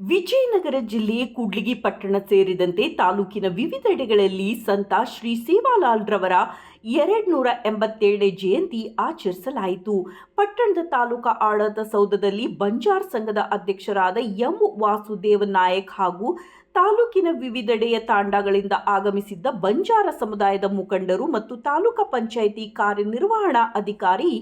ವಿಜಯನಗರ ಜಿಲ್ಲೆ ಕೂಡ್ಲಿಗಿ ಪಟ್ಟಣ ಸೇರಿದಂತೆ ತಾಲೂಕಿನ ವಿವಿಧೆಡೆಗಳಲ್ಲಿ ಸಂತ ಶ್ರೀ ಸೇವಾಲಾಲ್ ರವರ ಎರಡ್ನೂರ ಎಂಬತ್ತೇಳನೇ ಜಯಂತಿ ಆಚರಿಸಲಾಯಿತು. ಪಟ್ಟಣದ ತಾಲೂಕಾ ಆಡಳಿತ ಸೌಧದಲ್ಲಿ ಬಂಜಾರ್ ಸಂಘದ ಅಧ್ಯಕ್ಷರಾದ ಎಂ ವಾಸುದೇವ ನಾಯಕ್ ಹಾಗೂ ತಾಲೂಕಿನ ವಿವಿಧೆಡೆಯ ತಾಂಡಗಳಿಂದ ಆಗಮಿಸಿದ್ದ ಬಂಜಾರ ಸಮುದಾಯದ ಮುಖಂಡರು ಮತ್ತು ತಾಲೂಕಾ ಪಂಚಾಯಿತಿ ಕಾರ್ಯನಿರ್ವಹಣಾ ಅಧಿಕಾರಿ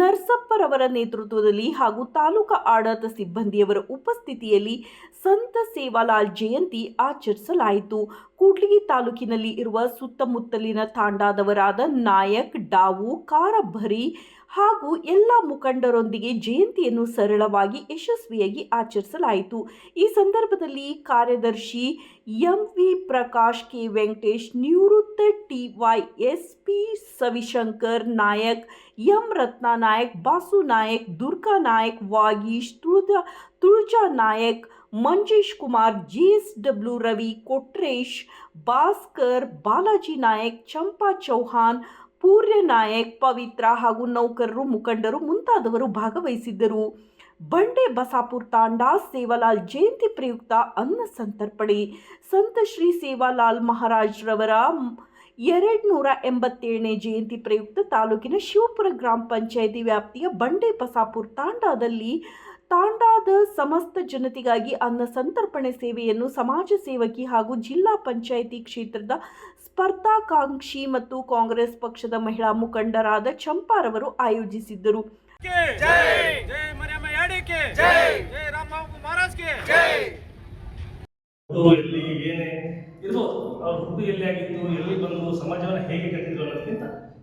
ನರಸಪ್ಪರವರ ನೇತೃತ್ವದಲ್ಲಿ ಹಾಗೂ ತಾಲೂಕಾ ಆಡಳಿತ ಸಿಬ್ಬಂದಿಯವರ ಉಪಸ್ಥಿತಿಯಲ್ಲಿ ಸಂತ ಸೇವಾಲಾಲ್ ಜಯಂತಿ ಆಚರಿಸಲಾಯಿತು. ಕೂಡ್ಲಿಗಿ ತಾಲೂಕಿನಲ್ಲಿ ಇರುವ ಸುತ್ತಮುತ್ತಲಿನ ತಾಂಡಾದವರಾದ ನಾಯಕ್, ಡಾವು, ಕಾರಭರಿ ಹಾಗೂ ಎಲ್ಲ ಮುಖಂಡರೊಂದಿಗೆ ಜಯಂತಿಯನ್ನು ಸರಳವಾಗಿ, ಯಶಸ್ವಿಯಾಗಿ ಆಚರಿಸಲಾಯಿತು. ಈ ಸಂದರ್ಭದಲ್ಲಿ ಕಾರ್ಯದರ್ಶಿ M V Prakash, K. Venkatesh, ನಿವೃತ್ತ T Y S P Savishankar Nayak, M. Ratna Nayak, Basu Nayak, Durga Nayak, Vagish, Tulaja Tulaja Nayak Manjesh Kumar, G S W Ravi, Kotresh, Bhaskar, Balaji Nayak, Champa Chauhan Purya Nayak, Pavitra ಹಾಗೂ ನೌಕರರು, ಮುಖಂಡರು ಮುಂತಾದವರು ಭಾಗವಹಿಸಿದ್ದರು. ಬಂಡೆ ಬಸಾಪುರ್ ತಾಂಡಾ, ಸೇವಾಲಾಲ್ ಜಯಂತಿ ಪ್ರಯುಕ್ತ ಅನ್ನ ಸಂತರ್ಪಣೆ. ಸಂತ ಶ್ರೀ ಸೇವಾಲಾಲ್ ಮಹಾರಾಜ್ ರವರ ಎರಡ್ ನೂರ ಎಂಬತ್ತೇಳನೇ ಜಯಂತಿ ಪ್ರಯುಕ್ತ ತಾಲೂಕಿನ ಶಿವಪುರ ಗ್ರಾಮ ಪಂಚಾಯಿತಿ ವ್ಯಾಪ್ತಿಯ ಬಂಡೆ ಬಸಾಪುರ್ ತಾಂಡಾದಲ್ಲಿ ತಾಂಡಾದ ಸಮಸ್ತ ಜನತೆಗಾಗಿ ಅನ್ನ ಸಂತರ್ಪಣೆ ಸೇವೆಯನ್ನು ಸಮಾಜ ಸೇವಕಿ ಹಾಗೂ ಜಿಲ್ಲಾ ಪಂಚಾಯಿತಿ ಕ್ಷೇತ್ರದ ಸ್ಪರ್ಧಾಕಾಂಕ್ಷಿ ಮತ್ತು ಕಾಂಗ್ರೆಸ್ ಪಕ್ಷದ ಮಹಿಳಾ ಮುಖಂಡರಾದ ಚಂಪಾರವರು ಆಯೋಜಿಸಿದ್ದರು.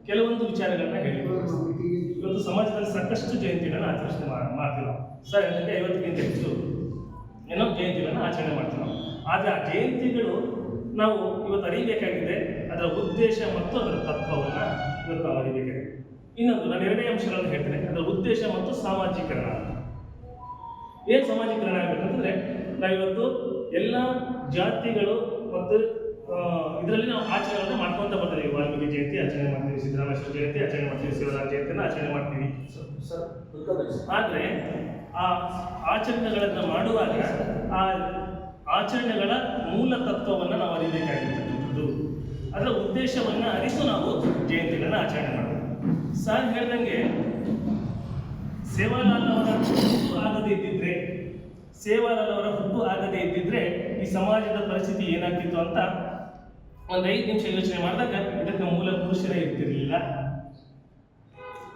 ಕೆಲವೊಂದು ವಿಚಾರಗಳನ್ನ ಇವತ್ತು ಸಮಾಜದಲ್ಲಿ ಸಾಕಷ್ಟು ಜಯಂತಿಗಳನ್ನ ಆಚರಣೆ ಮಾಡ್ತೀವಿ ಸರ್ ಅದಕ್ಕೆ ಐವತ್ತಕ್ಕಿಂತ ಹೆಚ್ಚು ಏನೋ ಜಯಂತಿಗಳನ್ನು ಆಚರಣೆ ಮಾಡ್ತೀವಿ ನಾವು. ಆದರೆ ಆ ಜಯಂತಿಗಳು ನಾವು ಇವತ್ತು ಅರಿಬೇಕಾಗಿದೆ. ಅದರ ಉದ್ದೇಶ ಮತ್ತು ಅದರ ತತ್ವವನ್ನು ಇವತ್ತು ನಾವು ಅರಿಬೇಕಾಗಿದೆ. ಇನ್ನೊಂದು ನಾನು ಎರಡನೇ ಅಂಶಗಳನ್ನು ಹೇಳ್ತೇನೆ. ಅದರ ಉದ್ದೇಶ ಮತ್ತು ಸಾಮಾಜೀಕರಣ ಏನು ಸಾಮಾಜೀಕರಣ ಆಗಬೇಕಂತಂದ್ರೆ ನಾವಿವತ್ತು ಎಲ್ಲ ಜಾತಿಗಳು ಮತ್ತು ಇದರಲ್ಲಿ ನಾವು ಆಚರಣೆಗಳನ್ನ ಮಾಡ್ಕೊಂತ ಬರ್ತೀವಿ ವಾಲ್ಮೀಕಿ ಜಯಂತಿ ಆಚರಣೆ ಮಾಡ್ತೀವಿ ಸಿದ್ದರಾಮೇಶ್ವರ ಜಯಂತಿ ಆಚರಣೆ ಮಾಡ್ತೀವಿ ಶಿವರಾಮ ಜಯಂತಿಯನ್ನು ಆಚರಣೆ ಮಾಡ್ತೀವಿ. ಆದರೆ ಆ ಆಚರಣೆಗಳನ್ನು ಮಾಡುವಾಗ ಆ ಆಚರಣೆಗಳ ಮೂಲ ತತ್ವವನ್ನು ನಾವು ಅರಿಬೇಕಾಗಿರ್ತಕ್ಕಂಥದ್ದು. ಅದರ ಉದ್ದೇಶವನ್ನು ಅರಿತು ನಾವು ಜಯಂತಿಗಳನ್ನ ಆಚರಣೆ ಮಾಡಬೇಕು ಸರ್ ಹೇಳ್ದಂಗೆ ಸೇವಾಲಾಲ್ ಅವರ ಹುಟ್ಟು ಆಗದೇ ಇದ್ದಿದ್ರೆ, ಸೇವಾಲಾಲ್ ಅವರ ಹುಟ್ಟು ಆಗದೇ ಇದ್ದಿದ್ರೆ ಈ ಸಮಾಜದ ಪರಿಸ್ಥಿತಿ ಏನಾಗ್ತಿತ್ತು ಅಂತ ಒಂದು ಐದು ನಿಮಿಷ ಯೋಚನೆ ಮಾಡಿದಾಗ ಇದಕ್ಕೆ ಮೂಲ ಪುರುಷರೇ ಇರ್ತಿರ್ಲಿಲ್ಲ.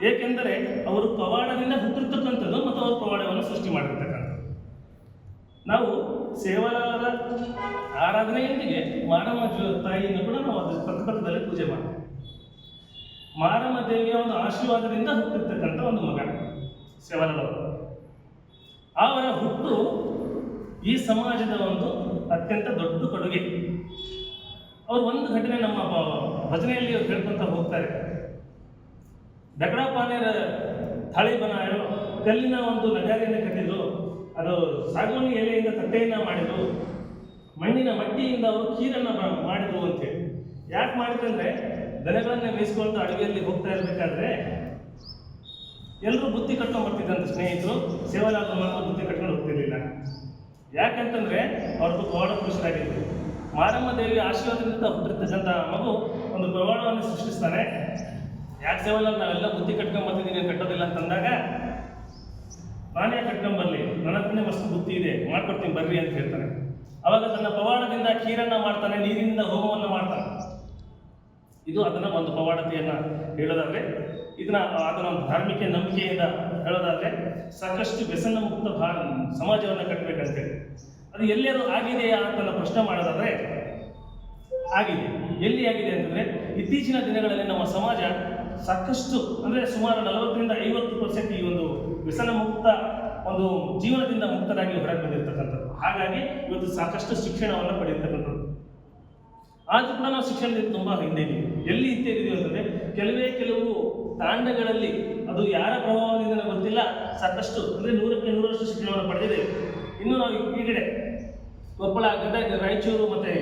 ಏಕೆಂದರೆ ಅವರು ಪವಾಡದಿಂದ ಹುಟ್ಟಿರ್ತಕ್ಕಂಥದ್ದು ಮತ್ತು ಅವರು ಪವಾಡವನ್ನು ಸೃಷ್ಟಿ ಮಾಡಿರ್ತಕ್ಕಂಥದ್ದು. ನಾವು ಸೇವಾಲಾಲರ ಆರಾಧನೆಯೊಂದಿಗೆ ಮಾರಮ್ಮ ತಾಯಿಯನ್ನು ಕೂಡ ನಾವು ಅದ್ರ ಪ್ರತಿಪಥದಲ್ಲಿ ಪೂಜೆ ಮಾಡ್ತೀವಿ. ಮಾರಮ್ಮ ದೇವಿಯ ಒಂದು ಆಶೀರ್ವಾದದಿಂದ ಹುಟ್ಟಿರ್ತಕ್ಕಂಥ ಒಂದು ಮಗ ಸೇವಾಲಾಲವರು ಅವರ ಹುಟ್ಟು ಈ ಸಮಾಜದ ಒಂದು ಅತ್ಯಂತ ದೊಡ್ಡ ಕೊಡುಗೆ. ಅವರು ಒಂದು ಘಟನೆ ನಮ್ಮ ಭಜನೆಯಲ್ಲಿ ಅವ್ರು ಹೇಳ್ಕೊಂತ ಹೋಗ್ತಾರೆ. ದಗಡಪಾನೇರ ಥಳಿ ಬನಾಯೋ ಕಲ್ಲಿನ ಒಂದು ನಗಾರಿಯನ್ನು ಕಟ್ಟಿದ್ರು. ಅದು ಸಾಗುವಾನಿ ಎಲೆಯಿಂದ ತಟ್ಟೆಯನ್ನು ಮಾಡಿದ್ರು. ಮಣ್ಣಿನ ಮಟ್ಟಿಯಿಂದ ಅವರು ಖೀರನ್ನು ಮಾಡಿದ್ರು ಅಂತೇಳಿ. ಯಾಕೆ ಮಾಡಿದ್ರು ಅಂದರೆ ದನಗಳನ್ನ ಮೇಯಿಸ್ಕೊಂಡು ಅಡುಗೆಯಲ್ಲಿ ಹೋಗ್ತಾ ಇರಬೇಕಾದ್ರೆ ಎಲ್ಲರೂ ಬುತ್ತಿ ಕಟ್ಕೊಂಡು ಬರ್ತಿದ್ದಂತೆ ಸ್ನೇಹಿತರು. ಸೇವಾಲಾಲ್ ಮಾತ್ರ ಬುತ್ತಿ ಕಟ್ಕೊಂಡು ಹೋಗ್ತಿರ್ಲಿಲ್ಲ. ಯಾಕಂತಂದ್ರೆ ಅವ್ರದ್ದು ಬಹಳ ಪುರುಷರಾಗಿದ್ರು. ಮಾರಮ್ಮ ದೇವಿ ಆಶೀರ್ವಾದದಿಂದ ಹುಟ್ಟಿರ್ತಕ್ಕಂಥ ಮಗು ಒಂದು ಪ್ರವಾಡವನ್ನು ಸೃಷ್ಟಿಸ್ತಾನೆ. ಯಾಕೆ ಸೇವಲ್ಲ ನಾವೆಲ್ಲ ಬುದ್ಧಿ ಕಟ್ಕೊಂಡ್ ಬರ್ತಿದ್ದೀನಿ ನೀನು ಕಟ್ಟೋದಿಲ್ಲ ಅಂತಂದಾಗ ನಾನೇ ಕಟ್ಕೊಂಡ್ ಬರ್ಲಿ, ನನ್ನ ಹತ್ರನೇ ವಸ್ತು ಬುದ್ಧಿ ಇದೆ, ಮಾಡ್ಕೊಡ್ತೀನಿ, ಬರ್ರಿ ಅಂತ ಹೇಳ್ತಾನೆ ಅವಾಗ ತನ್ನ ಪವಾಡದಿಂದ ಖೀರನ್ನ ಮಾಡ್ತಾನೆ ನೀರಿನಿಂದ ಹೋಮವನ್ನು ಮಾಡ್ತಾನೆ. ಇದು ಅದನ್ನ ಒಂದು ಪವಾಡತೆಯನ್ನ ಹೇಳೋದಾದ್ರೆ, ಇದನ್ನ ಅದನ್ನ ಒಂದು ಧಾರ್ಮಿಕ ನಂಬಿಕೆಯಿಂದ ಹೇಳೋದಾದ್ರೆ, ಸಾಕಷ್ಟು ವ್ಯಸನ ಮುಕ್ತ ಭಾ ಸಮಾಜವನ್ನು ಕಟ್ಟಬೇಕಂತೇಳಿ ಅದು ಎಲ್ಲಿಯಾದ್ರೂ ಆಗಿದೆಯಾ ಅಂತ ಪ್ರಶ್ನೆ ಮಾಡೋದಾದ್ರೆ, ಆಗಿದೆ. ಎಲ್ಲಿ ಆಗಿದೆ ಅಂತಂದ್ರೆ, ಇತ್ತೀಚಿನ ದಿನಗಳಲ್ಲಿ ನಮ್ಮ ಸಮಾಜ ಸಾಕಷ್ಟು, ಅಂದ್ರೆ ಸುಮಾರು ನಲವತ್ತರಿಂದ ಐವತ್ತು ಪರ್ಸೆಂಟ್ ಈ ಒಂದು ವ್ಯಸನ ಮುಕ್ತ ಒಂದು ಜೀವನದಿಂದ ಮುಕ್ತರಾಗಿ ಹೊರಗೆ ಬಂದಿರತಕ್ಕಂಥದ್ದು. ಹಾಗಾಗಿ ಇವತ್ತು ಸಾಕಷ್ಟು ಶಿಕ್ಷಣವನ್ನು ಪಡೆಯತಕ್ಕಂಥದ್ದು ಆದರೂ ಕೂಡ ನಾವು ಶಿಕ್ಷಣದಲ್ಲಿ ತುಂಬಾ ಹಿಂದೆ ಇದೀವಿ. ಎಲ್ಲಿ ಹಿಂದೆ ಇದೀವಿ ಅಂತಂದರೆ, ಕೆಲವೇ ಕೆಲವು ತಾಂಡಗಳಲ್ಲಿ ಅದು ಯಾರ ಪ್ರಭಾವದಿಂದ ಗೊತ್ತಿಲ್ಲ, ಸಾಕಷ್ಟು, ಅಂದ್ರೆ ನೂರಕ್ಕೆ ನೂರಷ್ಟು ಶಿಕ್ಷಣವನ್ನು ಪಡೆದಿದೆ ಇನ್ನು ನಾವು ಈ ಕಡೆ ಕೊಪ್ಪಳ, ಗದಗ, ರಾಯಚೂರು ಮತ್ತೆ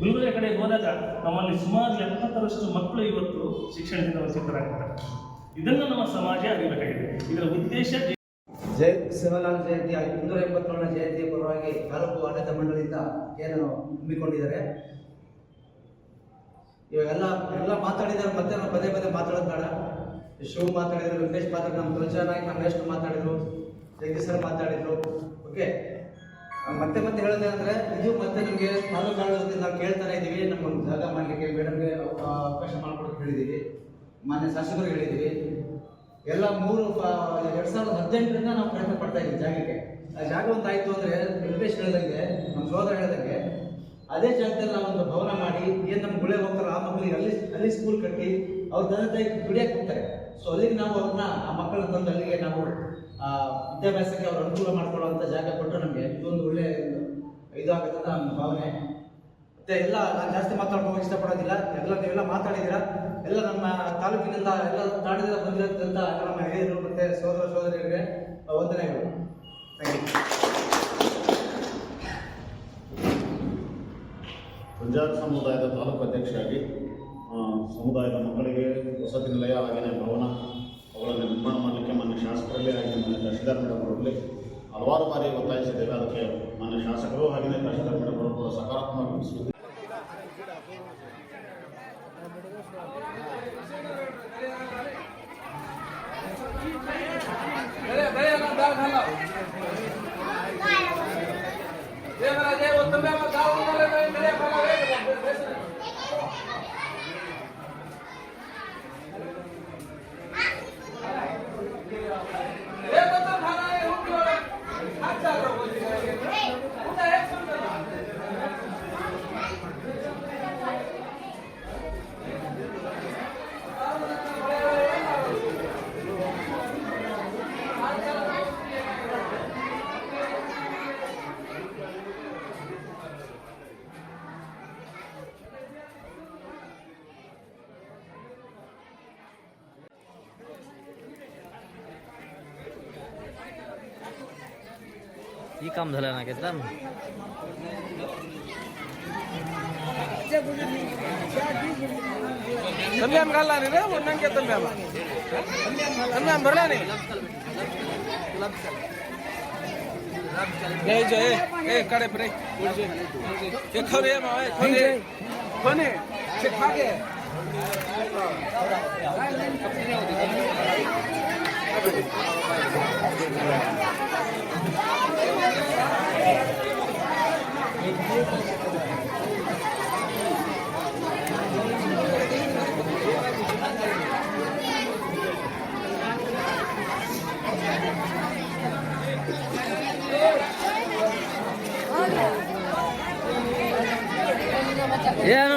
ಗುಲ್ಬರ್ಗ ಕಡೆಗೆ ಹೋದಾಗ ನಮ್ಮಲ್ಲಿ ಸುಮಾರು ಎಪ್ಪತ್ತರಷ್ಟು ಮಕ್ಕಳು ಇವತ್ತು ಶಿಕ್ಷಣದಿಂದ ವಂಚಿತರಾಗಿದ್ದಾರೆ. ಇದನ್ನು ನಮ್ಮ ಸಮಾಜ ಅರಿಬೇಕಾಗಿದೆ. ಇದರ ಉದ್ದೇಶ ಜಯ ಶಿವಲಾಲ್ ಜಯಂತಿ ಇನ್ನೂರ ಎಂಬತ್ತೇಳನೇ ಜಯಂತಿಯ ಪರವಾಗಿ ತಾಲೂಕು ಆಡಳಿತ ಮಂಡಳಿಯಿಂದ ಏನು ಹಮ್ಮಿಕೊಂಡಿದ್ದಾರೆ. ಇವಾಗೆಲ್ಲ ಎಲ್ಲ ಮಾತಾಡಿದ್ದಾರೆ, ಮತ್ತೆ ನಾವು ಪದೇ ಪದೇ ಮಾತಾಡೋದು ಬೇಡ. ಶಿವ ಮಾತಾಡಿದ್ರು ವೆಂಕಟೇಶ್ ಮಾತಾಡಿದ್ರು, ನಮ್ಮ ತುಳಜಾ ನಮ್ಮ ಎಷ್ಟು ಮಾತಾಡಿದ್ರು ಜಗದೀಶ್ ಮಾತಾಡಿದ್ರು. ಓಕೆ ಮತ್ತೆ ಮತ್ತೆ ಹೇಳೋದೇ ಅಂದ್ರೆ, ಇದು ಮತ್ತೆ ನಮಗೆ ಸಾಲು ಆಡಳಿತದಿಂದ ನಾವು ಕೇಳ್ತಾನೆ ಇದೀವಿ ನಮ್ಮ ಜಾಗ ಮಾಡಲಿಕ್ಕೆ ಮೇಡಮ್ಗೆ ಅವಕಾಶ ಮಾಡ್ಕೊಡಕ್ಕೆ ಹೇಳಿದ್ದೀವಿ ಮಾನ್ಯ ಶಾಸಕರು ಹೇಳಿದೀವಿ. ಎಲ್ಲ ಮೂರು ಎರಡು ಸಾವಿರದ ಹದಿನೆಂಟರಿಂದ ನಾವು ಪ್ರಯತ್ನ ಪಡ್ತಾ ಇದ್ದೀವಿ ಜಾಗಕ್ಕೆ. ಆ ಜಾಗ ಒಂದು ಆಯ್ತು ಅಂದ್ರೆ ವೆಂಕಟೇಶ್ ಹೇಳ್ದಂಗೆ, ನಮ್ಮ ಸೋದರ ಹೇಳ್ದಂಗೆ, ಅದೇ ಜಾಗದಲ್ಲಿ ನಾವು ಒಂದು ಭವನ ಮಾಡಿ, ಏನ್ ನಮ್ಮ ಗುಳೆ ಹೋಗ್ತಾರೋ ಆ ಮಕ್ಕಳಿಗೆ ಅಲ್ಲಿ ಅಲ್ಲಿ ಸ್ಕೂಲ್ ಕಟ್ಟಿ, ಅವ್ರ ತಂದೆ ತಾಯಿ ದುಡಿಯಕ್ಕೆ ಹೋಗ್ತಾರೆ. ಸೊ ಅಲ್ಲಿಗೆ ನಾವು ಅವ್ರನ್ನ, ಆ ಮಕ್ಕಳನ್ನ ತಂದು ಅಲ್ಲಿಗೆ ನಾವು ಆ ವಿದ್ಯಾಭ್ಯಾಸಕ್ಕೆ ಅವ್ರು ಅನುಕೂಲ ಮಾಡ್ಕೊಳ್ಳುವಂಥ ಜಾಗ ಕೊಟ್ಟರೆ ನಮಗೆ. ಇದೊಂದು ಒಳ್ಳೆ ಇದು ಆಗುತ್ತೆ ಅಂತ ನನ್ನ ಭಾವನೆ. ಮತ್ತು ಎಲ್ಲ ನಾನು ಜಾಸ್ತಿ ಮಾತಾಡ್ಕೊಂಡು ಇಷ್ಟಪಡೋದಿಲ್ಲ. ಎಲ್ಲ ನೀವೆಲ್ಲ ಮಾತಾಡಿದ್ದೀರಾ? ಎಲ್ಲ ನಮ್ಮ ತಾಲೂಕಿನಿಂದ ಎಲ್ಲ ನಾಡಿನಿಂದ ಎಲ್ಲ ನಮ್ಮ ಹಿರಿಯರು ಮತ್ತು ಸೋದರ ಸೋದರಿಯರಿಗೆ ವಂದನೆಗಳು. ಥ್ಯಾಂಕ್ ಯು ಪಂಜಾಬ್ ಸಮುದಾಯದ ತಾಲೂಕು ಅಧ್ಯಕ್ಷರಾಗಿ ಸಮುದಾಯದ ಮಕ್ಕಳಿಗೆ ವಸತಿ ನಿಲಯ, ಹಾಗೆಯೇ ಭವನ ಶಾಸಕರಲ್ಲಿ ಹಾಗೆ ಮಾನ್ಯ ತಹಶೀಲ್ದಾರ್ ಮೇಡಮ್ ಅವರಲ್ಲಿ ಹಲವಾರು ಬಾರಿ ಒತ್ತಾಯಿಸಿದ್ದೇವೆ ಅದಕ್ಕೆ ಮಾನ್ಯ ಶಾಸಕರು ಹಾಗೆಯೇ ತಹಶೀಲ್ದಾರ್ ಮೇಡಮ್ ಅವರು ಕೂಡ ಸಕಾರಾತ್ಮಕ ಸ್ಪಂದಿಸಿದ್ದಾರೆ. ही काम झालं ना घेतला कल्याण घालला नाही रे म्हणून घेतलं कल्याण कल्याण भरला नाही जय जय ए कडे ब्रे ये खरे मावे खरे खने खा के ಏನು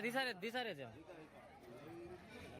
દિશા રે દિશા રે છે.